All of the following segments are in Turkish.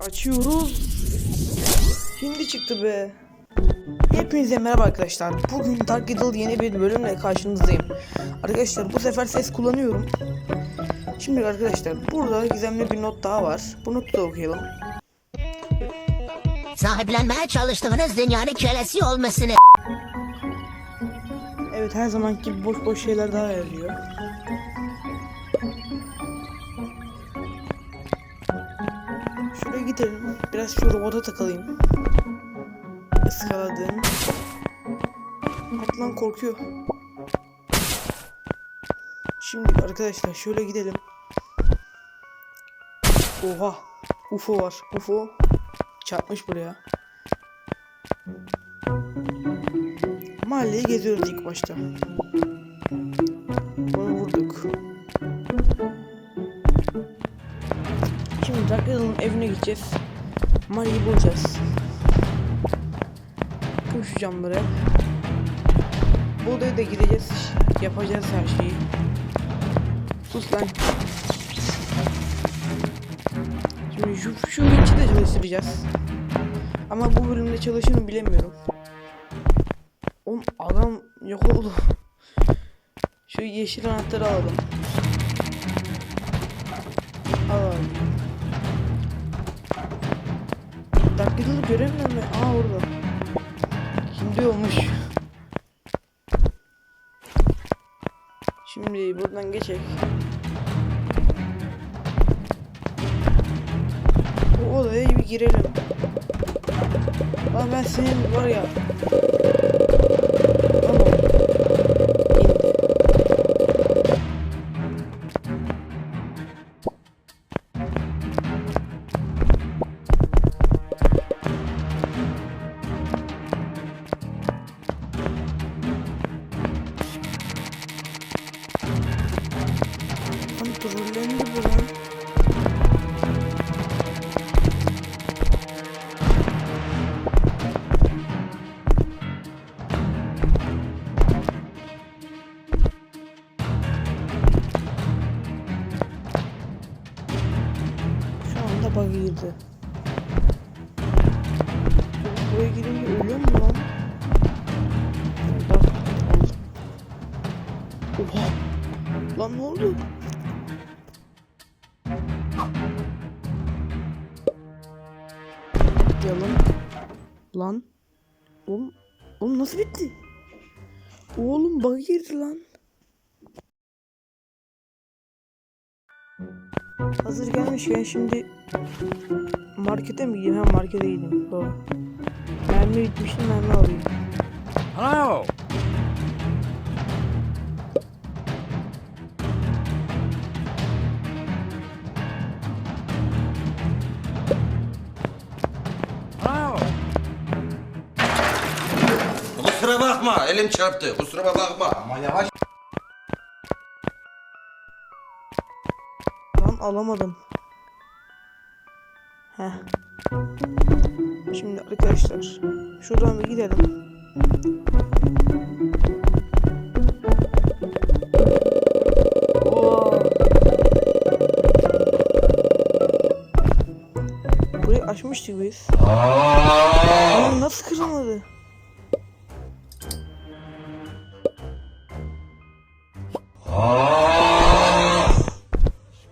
Açıyoruz. Hindi çıktı be. Hepinize merhaba arkadaşlar. Bugün Dark Riddle yeni bir bölümle karşınızdayım. Arkadaşlar bu sefer ses kullanıyorum. Şimdi arkadaşlar burada gizemli bir not daha var. Bu notu da okuyalım. Sahiplenmeye çalıştığınız dünyanın kölesi olmasını Evet her zamanki gibi boş boş şeyler daha yazıyor. Gidelim. Biraz şu robota takılayım. Iskaladım. Atlan korkuyor. Şimdi arkadaşlar şöyle gidelim. Oha. UFO var. UFO çarpmış buraya. Mahalleyi geziyoruz ilk başta. Riddle'ın evine gideceğiz. Mari'yi bulacağız. Kır şu camları. Bu odaya da gideceğiz. Yapacağız her şeyi. Sus lan. Şimdi şu, şu vinç'i de çalıştıracağız. Ama bu bölümde çalışır mı bilemiyorum. Oğlum adam yok oldu. Şu yeşil anahtarı alalım. Alalım. Riddle'ı göremiyorum ben. Aa orada. Şimdi olmuş. Şimdi buradan geçek. Bu odaya bir girelim. Lan ben senin var ya trollendi bu lan. Şu anda bug girdi. Buraya girince ölüyor mu lan? Oha. Lan ne oldu? Yalan. Lan. Oğlum. Oğlum nasıl bitti? Oğlum bug girdi lan. Hazır gelmişken şimdi markete mi gideyim? Ha markete gideyim. Doğru. Mermi bitmişti mermi alayım. Hello. Kusura bakma elim çarptı kusura bakma. Ama yavaş. Lan alamadım. Heh. Şimdi arkadaşlar şuradan bir gidelim. Oo. Burayı açmıştık biz. Lan nasıl kırılmadı?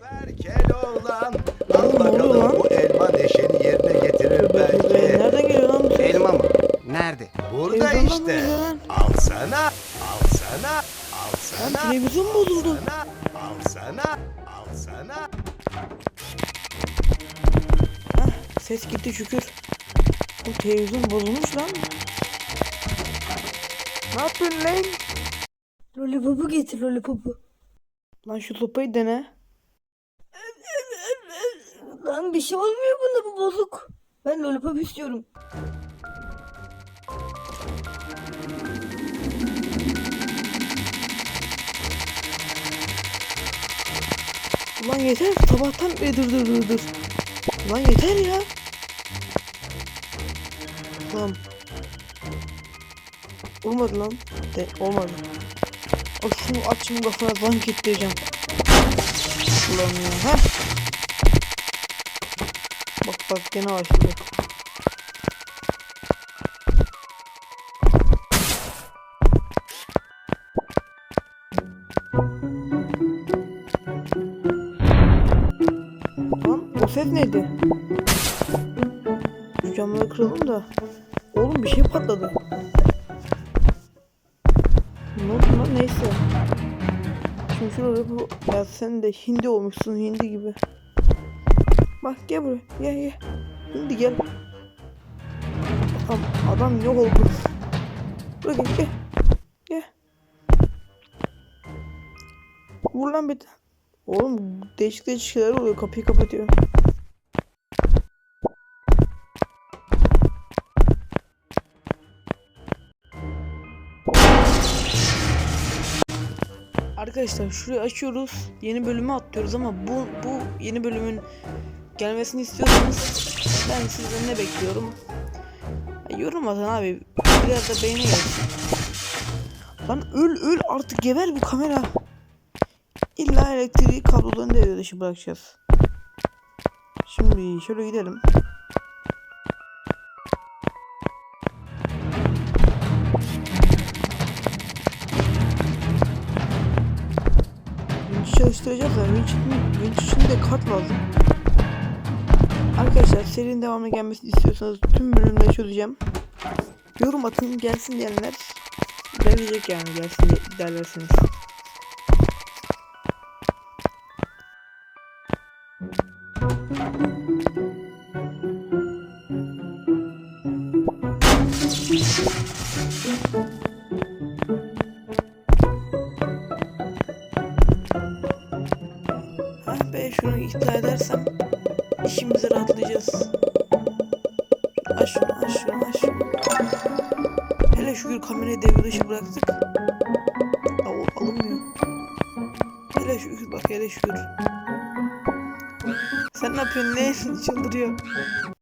Ver Keloğlan. Oğlum, Al bakalım bu elma neşeni yerine getirir belki. Elma? Nerede? Burada işte. geliyor lan? Al sana. Al sana. Al Lan sana. televizyon bozuldu. Sana. Al sana. Al sana. Heh, ses gitti şükür. Bu televizyon bozulmuş lan. Ne yapıyorsun lan? Lollipopu getir lollipopu. Lan şu sopayı dene. Lan bir şey olmuyor bunda bu bozuk. Ben lollipop istiyorum. Ulan yeter sabahtan beri dur dur dur dur. Ulan yeter ya. Tamam. Olmadı lan. De, olmadı. O şunu aç şunu kafana lan kilitleyeceğim. Ulan ya. Heh. Bak Bak gene o ses neydi? Şu camları kıralım da. Oğlum bir şey patladı. Neyse. Şimdi şurada bu ya sen de hindi olmuşsun hindi gibi. Bak gel buraya gel gel. Hindi gel. Adam, adam yok oldu. Buraya gel gel. Gel. Vur lan bir de. Oğlum değişik değişik şeyler oluyor kapıyı kapatıyor. Arkadaşlar şurayı açıyoruz. Yeni bölümü atlıyoruz ama bu bu yeni bölümün gelmesini istiyorsanız ben sizden ne bekliyorum? Ya yorum atın abi. Biraz da beğeni gelsin. Lan öl öl artık geber bu kamera. İlla elektriği kablolarını devre dışı bırakacağız. Şimdi şöyle gidelim. Vinç, vinç için de kart lazım. Arkadaşlar serinin devamına gelmesini istiyorsanız tüm bölümleri çözeceğim. Yorum atın gelsin diyenler gelecek yani gelsin de- derlersiniz. Ah şükür kamerayı devre dışı bıraktık. Ya, o alınmıyor. Hele şükür bak hele şükür. Sen ne yapıyorsun ne çıldırıyor.